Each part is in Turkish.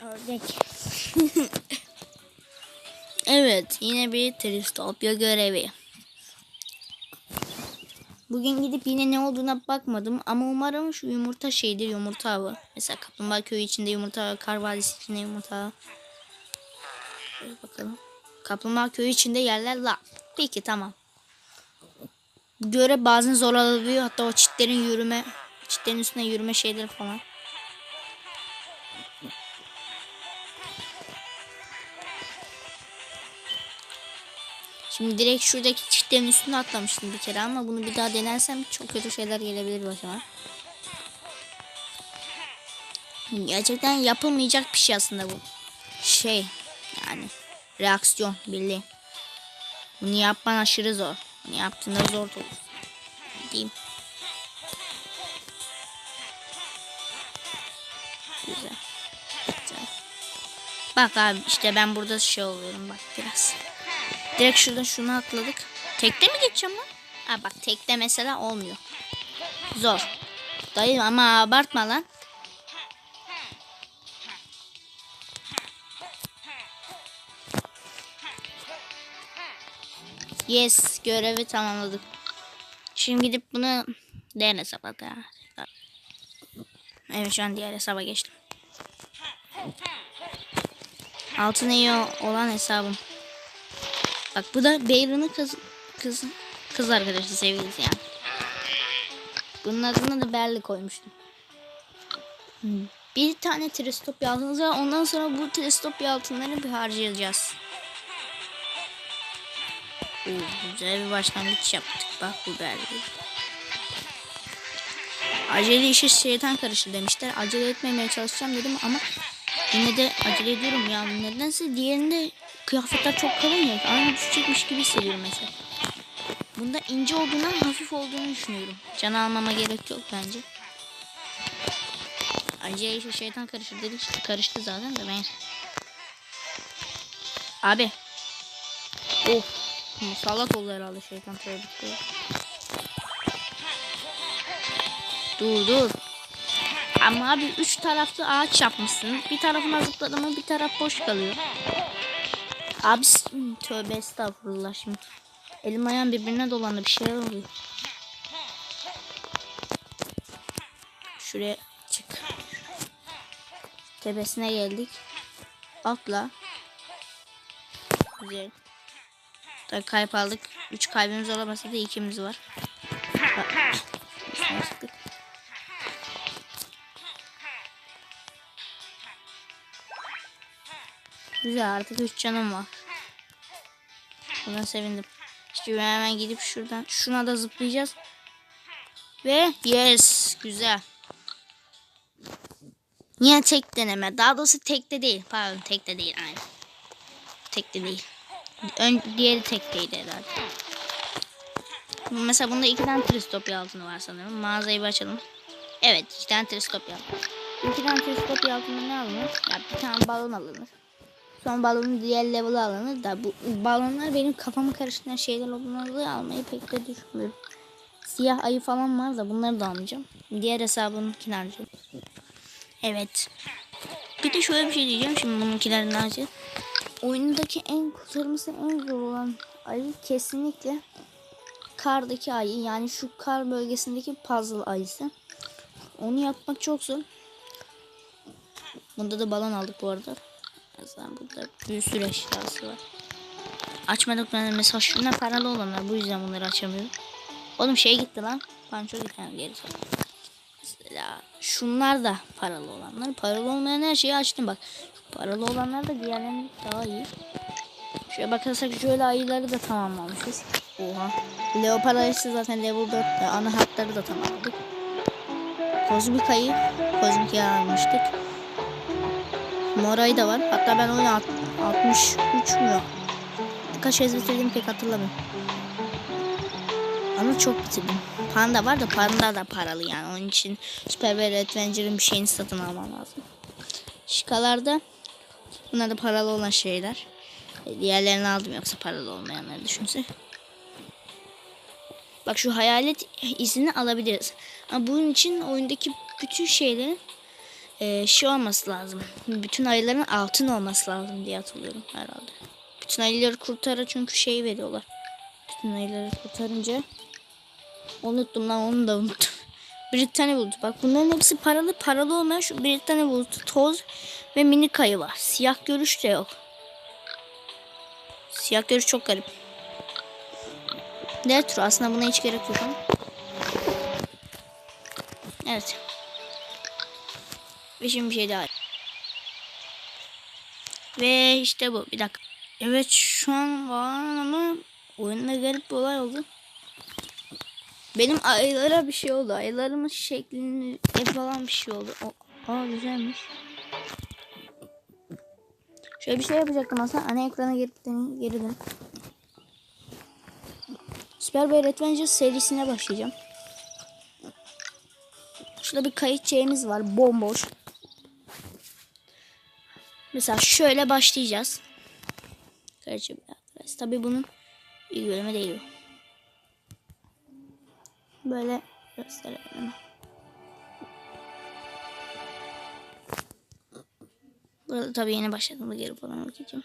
Ördek. evet yine bir Tristopya görevi. Bugün gidip yine ne olduğuna bakmadım ama umarım şu yumurta şeydir yumurta avı. Mesela Kaplumbağa köyü içinde yumurta, Kar Vadisi içinde yumurta. Şöyle bakalım. Kaplumbağa köyü içinde yerler la. Peki tamam. Göre bazen zor olabiliyor. Hatta o çitlerin yürüme, çitlerin üstüne yürüme şeyleri falan. Şimdi direkt şuradaki çitlerin üstüne atlamıştım bir kere ama bunu bir daha denersem çok kötü şeyler gelebilir başıma. Gerçekten yapılmayacak bir şey aslında bu. Şey yani reaksiyon belli. Bunu yapman aşırı zor. Bunu yaptığında zor olur. Diyeyim. Güzel. Güzel. Bak abi işte ben burada şey oluyorum bak biraz. Direkt şuradan şunu atladık. Tekte mi geçeceğim lan? Ha bak tekte mesela olmuyor. Zor. Dayı ama abartma lan. Yes görevi tamamladık. Şimdi gidip bunu diğer hesaba da. Evet şu an diğer hesaba geçtim. Altın iyi olan hesabım. Bak bu da Beyron'un kız, kız, kız arkadaşı sevgilisi yani. Bunun adına da Berli koymuştum. Hmm. Bir tane teleskop altınız var. Ondan sonra bu teleskop altınları bir harcayacağız. Oo, güzel bir başlangıç yaptık. Bak bu Berli. Acele işe şeytan karışır demişler. Acele etmemeye çalışacağım dedim ama yine de acele ediyorum ya. Nedense diğerinde kıyafetler çok kalın ya. Aynı düşecekmiş gibi hissediyorum mesela. Bunda ince olduğundan hafif olduğunu düşünüyorum. Can almama gerek yok bence. Acele işe şeytan karışır dedik. işte Karıştı zaten de ben. Abi. Of. Musallat oldu herhalde şeytan tövbe. Dur dur. Ama abi üç taraflı ağaç yapmışsın. Bir tarafına zıpladı mı bir taraf boş kalıyor. Abi tövbe estağfurullah şimdi. Elim ayağım birbirine dolandı bir şeyler oluyor. Şuraya çık. Tepesine geldik. Atla. Güzel. Tabii kalp aldık. Üç kalbimiz olamasa da ikimiz var. Bak. Güzel artık 3 canım var. Buna sevindim. Şimdi hemen gidip şuradan şuna da zıplayacağız. Ve yes güzel. Yine tek deneme. Daha doğrusu tekte değil. Pardon tekte değil aynı. Tekte değil. Ön, diğeri tekteydi herhalde. Mesela bunda iki tane teleskopya altını var sanırım. Mağazayı bir açalım. Evet iki tane teleskopya altını. İki tane teleskopya altında ne alınır? Ya bir tane balon alınır. Son balonun diğer level'ı alınır da bu balonlar benim kafamı karıştıran şeyler olduğunu almayı pek de düşünmüyorum. Siyah ayı falan var da bunları da almayacağım. Diğer hesabımınkini alacağım. Evet. Bir de şöyle bir şey diyeceğim şimdi bununkilerini alacağız. Oyundaki en kurtarılması en zor olan ayı kesinlikle kardaki ayı yani şu kar bölgesindeki puzzle ayısı. Onu yapmak çok zor. Bunda da balon aldık bu arada. Mesela burada bir sürü eşyası var. Açmadıklarında mesela şunlar paralı olanlar. Bu yüzden bunları açamıyorum. Oğlum şey gitti lan. Panço gitti yani geri sonra. Mesela şunlar da paralı olanlar. Paralı olmayan her şeyi açtım bak. Paralı olanlar da diğerlerinden daha iyi. Şöyle bakarsak şöyle ayıları da tamamlamışız. Oha. Leopar zaten level 4'te. Ana hatları da tamamladık. Kozmik ayı. Kozmik ayı almıştık. Morayı da var. Hatta ben oyunu alt- 63 mü? Kaç kez bitirdim pek hatırlamıyorum. Ama çok bitirdim. Panda var da panda da paralı yani. Onun için Super Bear Adventure'ın bir şeyini satın almam lazım. Şikalarda bunlar da paralı olan şeyler. Diğerlerini aldım yoksa paralı olmayanları düşünse. Bak şu hayalet izini alabiliriz. Ama bunun için oyundaki bütün şeylerin e, şey olması lazım. Bütün ayıların altın olması lazım diye hatırlıyorum herhalde. Bütün ayıları kurtarır çünkü şey veriyorlar. Bütün ayıları kurtarınca unuttum lan onu da unuttum. Britanya bulutu. Bak bunların hepsi paralı. Paralı olmayan şu Britanya bulutu, toz ve minik ayı var. Siyah görüş de yok. Siyah görüş çok garip. Deltro aslında buna hiç gerek yok. Evet. Ve şimdi bir şey daha. Ve işte bu. Bir dakika. Evet şu an var ama oyunda garip bir olay oldu. Benim ayılara bir şey oldu. Ayılarımın şeklini falan bir şey oldu. O, aa güzelmiş. Şöyle bir şey yapacaktım aslında. Ana ekrana girip geri dön. Super Bear Adventure serisine başlayacağım. Şurada bir kayıt şeyimiz var. Bomboş. Mesela şöyle başlayacağız. Gerçi biraz. Tabii bunun ilk bölümü değil bu. Böyle gösterelim. Burada tabii yeni başladığımda geri falan bakacağım.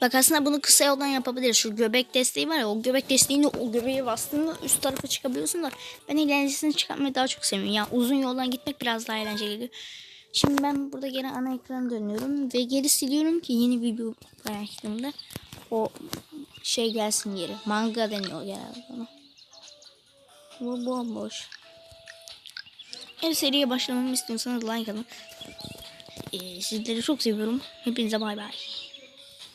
Bak aslında bunu kısa yoldan yapabiliriz. Şu göbek desteği var ya o göbek desteğini o göbeğe bastığında üst tarafa çıkabiliyorsun da ben eğlencesini çıkartmayı daha çok seviyorum. Yani uzun yoldan gitmek biraz daha eğlenceli geliyor. Şimdi ben burada gene ana ekrana dönüyorum ve geri siliyorum ki yeni video paylaştığımda o şey gelsin geri. Manga deniyor genelde ona. Bu bomboş. Eğer seriye başlamamı istiyorsanız like atın. Ee, sizleri çok seviyorum. Hepinize bay bay.